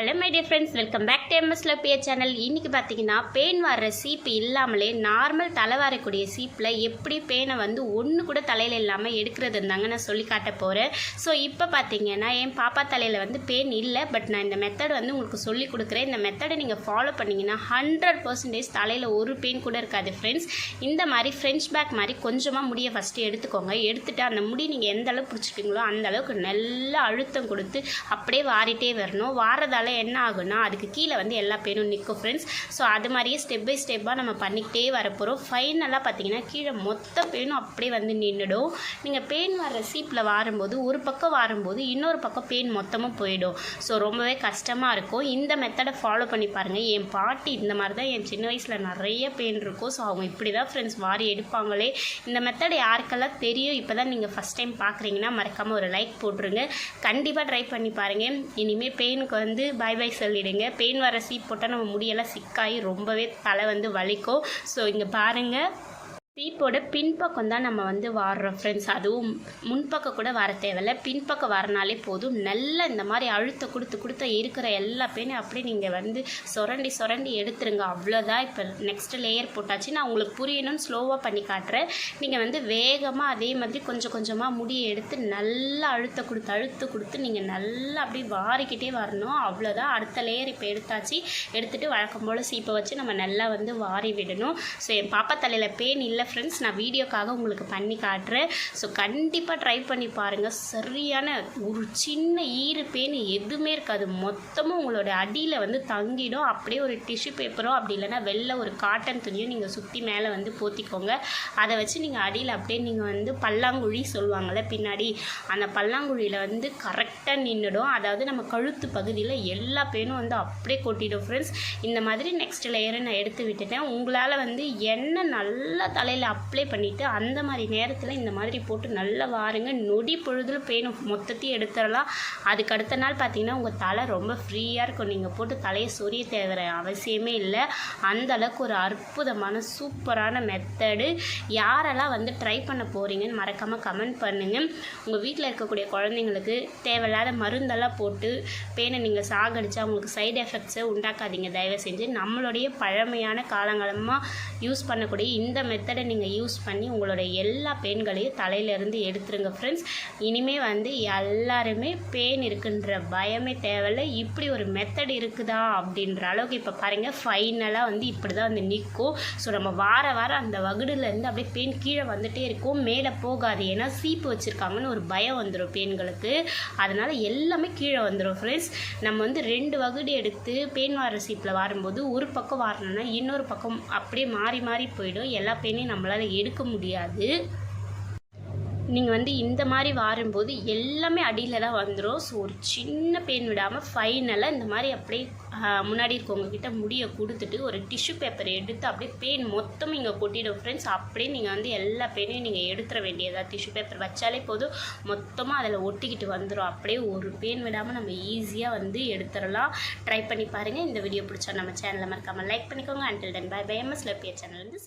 Hello my dear friends welcome back to MS லோபியா channel இன்றைக்கி பார்த்தீங்கன்னா pain வர்ற சீப்பு இல்லாமலே நார்மல் தலை வரக்கூடிய சீப்பில் எப்படி பேனை வந்து ஒன்று கூட தலையில் இல்லாமல் எடுக்கிறது இருந்தாங்க நான் சொல்லி காட்ட போகிறேன் ஸோ இப்போ பார்த்தீங்கன்னா என் பாப்பா தலையில் வந்து பெயின் இல்லை பட் நான் இந்த மெத்தட் வந்து உங்களுக்கு சொல்லி கொடுக்குறேன். இந்த மெத்தடை நீங்கள் ஃபாலோ பண்ணிங்கன்னா ஹண்ட்ரட் பர்சன்டேஜ் தலையில் ஒரு பெயின் கூட இருக்காது ஃப்ரெண்ட்ஸ் இந்த மாதிரி ஃப்ரெஞ்ச் பேக் மாதிரி கொஞ்சமாக முடியை ஃபஸ்ட்டு எடுத்துக்கோங்க. எடுத்துகிட்டு அந்த முடி நீங்கள் எந்த அளவுக்கு பிடிச்சிட்டிங்களோ அந்த அளவுக்கு நல்லா அழுத்தம் கொடுத்து அப்படியே வாரிட்டே வரணும். வாரதால என்ன ஆகும்னா அதுக்கு கீழே வந்து எல்லா பேனும் நிற்கும் ஃப்ரெண்ட்ஸ் ஸோ அது மாதிரியே ஸ்டெப் பை ஸ்டெப்பாக நம்ம பண்ணிக்கிட்டே வரப்போகிறோம் ஃபைனலாக பார்த்தீங்கன்னா கீழே மொத்த பேனும் அப்படியே வந்து நின்றுடும் நீங்கள் பெயின் வர சீப்பில் வாரும்போது ஒரு பக்கம் வாரும்போது இன்னொரு பக்கம் பெயின் மொத்தமாக போயிடும். ஸோ ரொம்பவே கஷ்டமாக இருக்கும். இந்த மெத்தடை ஃபாலோ பண்ணி பாருங்கள் என் பாட்டி இந்த மாதிரி தான் என் சின்ன வயசில் நிறைய பெயின் இருக்கும். ஸோ அவங்க இப்படி தான் ஃப்ரெண்ட்ஸ் வாரி எடுப்பாங்களே. இந்த மெத்தட் யாருக்கெல்லாம் தெரியும் இப்போ தான் நீங்கள் ஃபஸ்ட் டைம் பார்க்குறீங்கன்னா மறக்காமல் ஒரு லைக் போட்டுருங்க. கண்டிப்பாக ட்ரை பண்ணி பாருங்கள் இனிமேல் பெயினுக்கு வந்து பை பாய் சொல்லிடுங்க. பெயின் வர சீப் போட்டால் நம்ம முடியெல்லாம் சிக்காகி ரொம்பவே தலை வந்து வலிக்கும். ஸோ இங்கே பாருங்கள் சீப்போட பின்பக்கம் தான் நம்ம வந்து வாடுறோம் ஃப்ரெண்ட்ஸ் அதுவும் முன்பக்கம் கூட வர தேவையில்ல. பின்பக்கம் வரனாலே போதும். நல்லா இந்த மாதிரி அழுத்த கொடுத்து கொடுத்த இருக்கிற எல்லா பேனையும் அப்படியே நீங்கள் வந்து சுரண்டி சுரண்டி எடுத்துருங்க. அவ்வளோதான் இப்போ நெக்ஸ்ட் லேயர் போட்டாச்சு. நான் உங்களுக்கு புரியணும்னு ஸ்லோவாக பண்ணி காட்டுறேன். நீங்கள் வந்து வேகமாக அதே மாதிரி கொஞ்சம் கொஞ்சமாக முடியை எடுத்து நல்லா அழுத்த கொடுத்து அழுத்த கொடுத்து நீங்கள் நல்லா அப்படியே வாரிக்கிட்டே வரணும். அவ்வளோதான் அடுத்த லேயர் இப்போ எடுத்தாச்சு. எடுத்துகிட்டு வழக்கம் போல் சீப்பை வச்சு நம்ம நல்லா வந்து வாரி விடணும். ஸோ என் பாப்பா தலையில் பேன் இல்லை ஃப்ரெண்ட்ஸ் நான் வீடியோக்காக உங்களுக்கு பண்ணி காட்டுறேன். ஸோ கண்டிப்பாக ட்ரை பண்ணி பாருங்கள் சரியான ஒரு சின்ன ஈறு பேன் எதுவுமே இருக்காது. மொத்தமும் உங்களோட அடியில் வந்து தங்கிடும். அப்படியே ஒரு டிஷ்யூ பேப்பரோ அப்படி இல்லைன்னா வெளில ஒரு காட்டன் துணியோ நீங்கள் சுற்றி மேலே வந்து போத்திக்கோங்க. அதை வச்சு நீங்கள் அடியில் அப்படியே நீங்கள் வந்து பல்லாங்குழி சொல்லுவாங்கள்ல பின்னாடி. அந்த பல்லாங்குழியில் வந்து கரெக்டாக நின்றுடும் அதாவது நம்ம கழுத்து பகுதியில் எல்லா பேனும் வந்து அப்படியே கொட்டிடும் ஃப்ரெண்ட்ஸ் இந்த மாதிரி நெக்ஸ்ட் லேயரை நான் எடுத்து விட்டுட்டேன். உங்களால் வந்து எண்ணெய் நல்லா தலையில் அப்ளை பண்ணிவிட்டு அந்த மாதிரி நேரத்தில் இந்த மாதிரி போட்டு நல்லா வாருங்க. நொடி பொழுதில் பேணும். மொத்தத்தையும் எடுத்துடலாம். அதுக்கு அடுத்த நாள் பார்த்தீங்கன்னா உங்கள் தலை ரொம்ப ஃப்ரீயாக இருக்கும். நீங்கள் போட்டு தலையை சொரிய தேவை அவசியமே இல்லை. அந்த அளவுக்கு ஒரு அற்புதமான சூப்பரான மெத்தடு யாரெல்லாம் வந்து ட்ரை பண்ண போகிறீங்கன்னு மறக்காமல் கமெண்ட் பண்ணுங்கள் உங்கள் வீட்டில் இருக்கக்கூடிய குழந்தைங்களுக்கு தேவையில்லாத மருந்தெல்லாம் போட்டு பேனை நீங்கள் சாகடிச்சா உங்களுக்கு சைடு எஃபெக்ட்ஸை உண்டாக்காதீங்க. தயவு செஞ்சு நம்மளுடைய பழமையான காலங்காலமாக யூஸ் பண்ணக்கூடிய இந்த மெத்தடை நீங்கள் யூஸ் பண்ணி உங்களோட எல்லா பெயின்களையும் தலையிலேருந்து எடுத்துருங்க ஃப்ரெண்ட்ஸ் இனிமேல் வந்து எல்லாருமே பெயின் இருக்குன்ற பயமே தேவையில்லை. இப்படி ஒரு மெத்தட் இருக்குதா அப்படின்ற அளவுக்கு இப்போ பாருங்கள் ஃபைனலாக வந்து இப்படி தான் வந்து நிற்கும் ஸோ நம்ம வார வாரம் அந்த வகுடுலேருந்து அப்படியே பெயின் கீழே வந்துகிட்டே இருக்கும். மேலே போகாது. ஏன்னா சீப்பு வச்சுருக்காங்கன்னு ஒரு பயம் வந்துடும் பெயின்களுக்கு அதனால் எல்லாமே கீழே வந்துடும் ஃப்ரெண்ட்ஸ் நம்ம வந்து ரெண்டு வகுடு எடுத்து பெயின் வார சீப்பில் வாரும்போது ஒரு பக்கம் வாரணும்னா இன்னொரு பக்கம் அப்படியே மாறி மாறி போயிடும். எல்லா பெயினையும் நம்மளால் எடுக்க முடியாது. நீங்கள் வந்து இந்த மாதிரி வாரும்போது எல்லாமே அடியில் தான் வந்துடும் ஸோ ஒரு சின்ன பெயின் விடாமல் ஃபைனலாக இந்த மாதிரி அப்படியே முன்னாடி இருக்கவங்கக்கிட்ட முடியை கொடுத்துட்டு ஒரு டிஷ்யூ பேப்பர் எடுத்து அப்படியே பெயின் மொத்தம் இங்கே கொட்டிடும் ஃப்ரெண்ட்ஸ் அப்படியே நீங்கள் வந்து எல்லா பெயினையும் நீங்கள் எடுத்துட வேண்டியதாக டிஷ்யூ பேப்பர் வச்சாலே போதும். மொத்தமாக அதில் ஒட்டிக்கிட்டு வந்துடும் அப்படியே ஒரு பெயின் விடாமல் நம்ம ஈஸியாக வந்து எடுத்துடலாம். ட்ரை பண்ணி பாருங்கள் இந்த வீடியோ பிடிச்சா நம்ம சேனலை மறக்காமல் லைக் பண்ணிக்கோங்க. Until then bye bye MS channel வந்து